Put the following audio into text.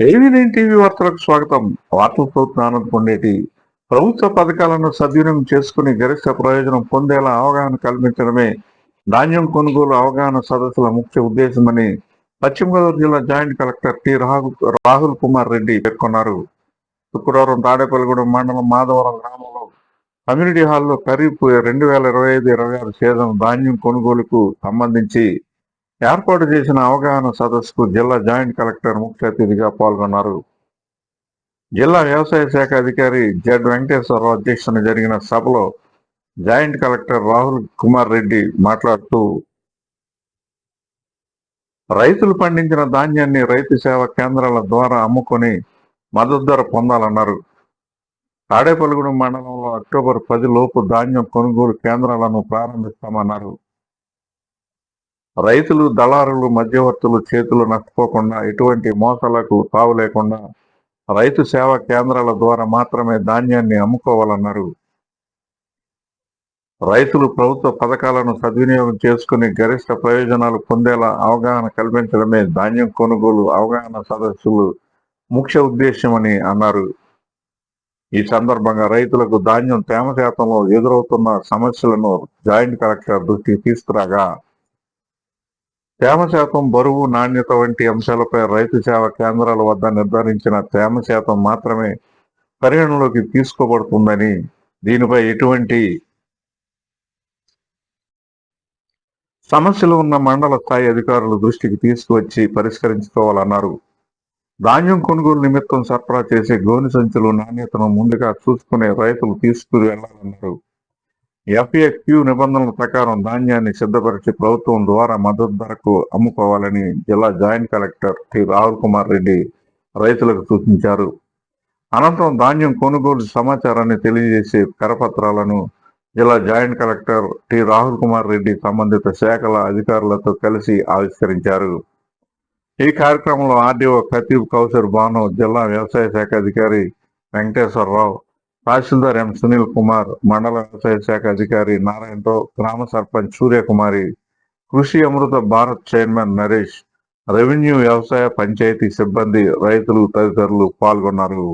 ఏవి nine TV వార్తలకు స్వాగతం. వార్తలతో ఆనందం పొందేటి ప్రభుత్వ పథకాలను సద్వినియోగం చేసుకుని గరిష్ట ప్రయోజనం పొందేలా అవగాహన కల్పించడమే ధాన్యం కొనుగోలు అవగాహన సదస్సుల ముఖ్య ఉద్దేశమని పశ్చిమ గోదావరి జిల్లా joint collector T Rahul Rahul Kumar Reddy పేర్కొన్నారు. శుక్రవారం తాడేపల్లిగూడెం మండలం మాధవరం గ్రామంలో కమ్యూనిటీ హాల్లో ఖరీఫ్ రెండు వేల ఇరవై ఐదు ఇరవై ఆరు సీజన్ ధాన్యం కొనుగోలుకు సంబంధించి ఏర్పాటు చేసిన అవగాహన సదస్సుకు జిల్లా జాయింట్ కలెక్టర్ ముఖ్య అతిథిగా పాల్గొన్నారు. జిల్లా వ్యవసాయ శాఖ అధికారి జెడ్ వెంకటేశ్వరరావు అధ్యక్షతన జరిగిన సభలో జాయింట్ కలెక్టర్ రాహుల్ కుమార్ రెడ్డి మాట్లాడుతూ రైతులు పండించిన ధాన్యాన్ని రైతు సేవా కేంద్రాల ద్వారా అమ్ముకొని మద్దతు ధర పొందాలన్నారు. తాడేపల్లిగూడెం మండలంలో అక్టోబర్ పది లోపు ధాన్యం కొనుగోలు కేంద్రాలను ప్రారంభిస్తామన్నారు. రైతులు దళారులు మధ్యవర్తులు చేతులు నష్టపోకుండా ఎటువంటి మోసాలకు తావు లేకుండా రైతు సేవా కేంద్రాల ద్వారా మాత్రమే ధాన్యాన్ని అమ్ముకోవాలన్నారు. రైతులు ప్రభుత్వ పథకాలను సద్వినియోగం చేసుకుని గరిష్ట ప్రయోజనాలు పొందేలా అవగాహన కల్పించడమే ధాన్యం కొనుగోలు అవగాహన సదస్సులు ముఖ్య ఉద్దేశ్యమని అన్నారు. ఈ సందర్భంగా రైతులకు ధాన్యం తేమ శాతంలో ఎదురవుతున్న సమస్యలను జాయింట్ కలెక్టర్ దృష్టికి తీసుకురాగా తేమ శాతం బరువు నాణ్యత వంటి అంశాలపై రైతు సేవ కేంద్రాల వద్ద నిర్ధారించిన తేమ శాతం మాత్రమే పరిగణలోకి తీసుకోబడుతుందని దీనిపై ఎటువంటి సమస్యలు ఉన్న మండల స్థాయి అధికారుల దృష్టికి తీసుకువచ్చి పరిష్కరించుకోవాలన్నారు. ధాన్యం కొనుగోలు నిమిత్తం సరఫరా చేసే గోని సంచులు నాణ్యతను ముందుగా చూసుకునే రైతులు తీసుకుని వెళ్ళాలన్నారు. ఎఫ్ఏక్యూ నిబంధనల ప్రకారం ధాన్యాన్ని సిద్ధపరిచి ప్రభుత్వం ద్వారా మద్దతు ధరకు అమ్ముకోవాలని జిల్లా joint collector T Rahul Kumar Reddy రైతులకు సూచించారు. అనంతరం ధాన్యం కొనుగోలు సమాచారాన్ని తెలియజేసే కరపత్రాలను జిల్లా joint collector T Rahul Kumar Reddy సంబంధిత శాఖల అధికారులతో కలిసి ఆవిష్కరించారు. ఈ కార్యక్రమంలో ఆర్డీఓ ఖతీబ్ కౌసర్ బాను జిల్లా వ్యవసాయ శాఖ అధికారి వెంకటేశ్వరరావు తహసీల్దార్ ఎం సునీల్ కుమార్ మండల వ్యవసాయ శాఖ అధికారి నారాయణరావు గ్రామ సర్పంచ్ సూర్యకుమారి కృషి అమృత భారత్ చైర్మన్ నరేష్ రెవెన్యూ వ్యవసాయ పంచాయతీ సిబ్బంది రైతులు తదితరులు పాల్గొన్నారు.